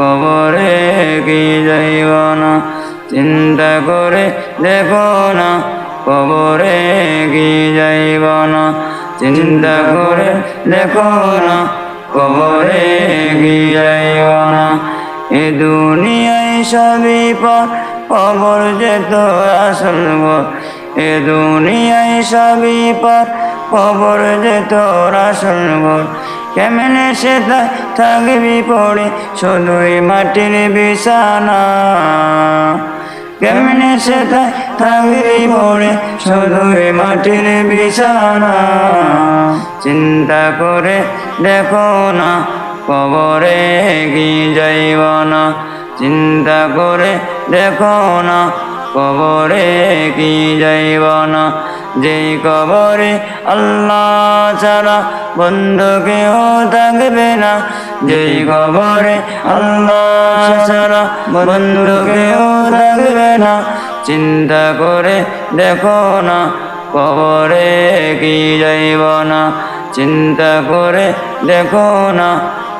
কবরে কি যাইব না? চিন্তা করে দেখো না, কবরে কি যাইব না? চিন্তা করে দেখো না, কবরে কি যাইব না? এ দুনিয়ায় সবই পর কবর যেত আসল ঘর এ দুনিয়ায় সবই পর কবর যেত আসল ঘর কেমনে সে থাকবি পড়ে? শুধুই মাটির বিছানা। কেমনে সে থাকবি পড়ে? শুধুই মাটির বিছানা। চিন্তা করে দেখো না, কবরে কি যাইব না। চিন্তা করে দেখো না, কবরে কি যাইব না। যেই কবরে আল্লাহ ছাড়া বন্ধু কেউ থাকবে না। যেই কবরে আল্লাহ ছাড়া বন্ধু কেউ থাকবে না। চিন্তা করে দেখো না, কবরে কি যাইব না। চিন্তা করে দেখো না,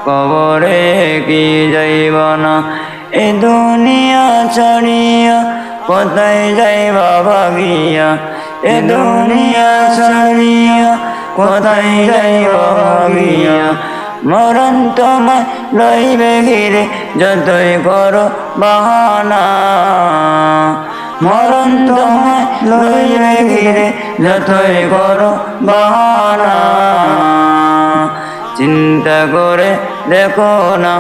কবরে কি যাইব না। এ দুনিয়া ছাড়িয়া কোথায় যাইবা ভাবিয়া এ দুনিয়া ছাড়িয়া কোথায় যাইবা ভাবিয়া? মরণ তোমায় লইবে ঘিরে যতই করো বাহানা। মরণ তোমায় লইবে ঘিরে যতই করো বাহানা। চিন্তা করে দেখো না,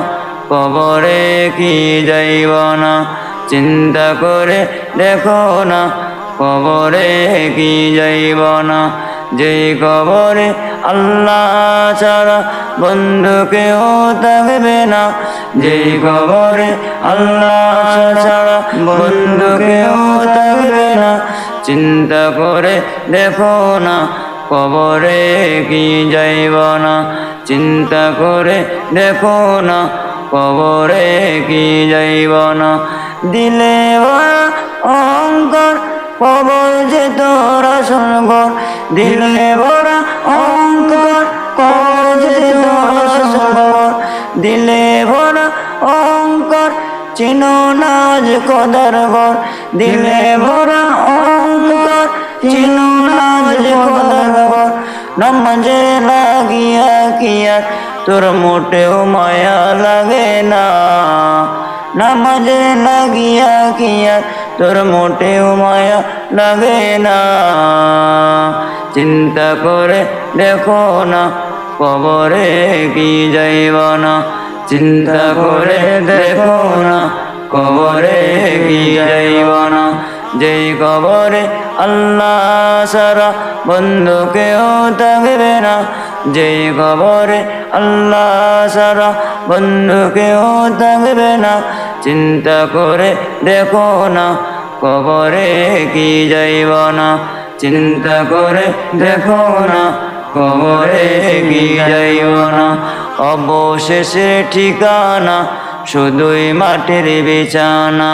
কবরে কি যাইব না। চিন্তা করে দেখো না কবরে কি যাইব না যেই কবরে আল্লাহ ছাড়া বন্ধু কেউ থাকবে না। যেই কবরে আল্লাহ ছাড়া বন্ধু কেউ থাকবে না। চিন্তা করে দেখো না, কবরে কি যাইব না চিন্তা করে দেখো না, কবরে কি যাইব না দিলে অঙ্কর কবর যে তোরা সঙ্গর দিলে বড় অঙ্কর কবর যে তোরা সঙ্গর দিলে বড় অঙ্কর চিনো নাজ কদর ঘর, দিলে বড় অঙ্কর চিনো নাজ কদর ঘর নমজে লাগিয়া কিয়া, তোর মোটেও মায়া লাগে না। নামাজে লাগিয়া কিয়া তোর মোটেও মায়া লাগে না। চিন্তা করে দেখো না, কবরে কি যাইব না। চিন্তা করে দেখো না, কবরে কি যাইব না। যেই কবরে আল্লাহ সারা বন্ধু কেউ থাকবে না। যেই কবরে আল্লাহ সারা বন্ধু কেউ থাকবে না। চিন্তা করে দেখো না, কবরে কি যাইব না। চিন্তা করে দেখো না, কবরে কি যাইব না। অবশেষে ঠিকানা, শুধুই মাটির বিছানা।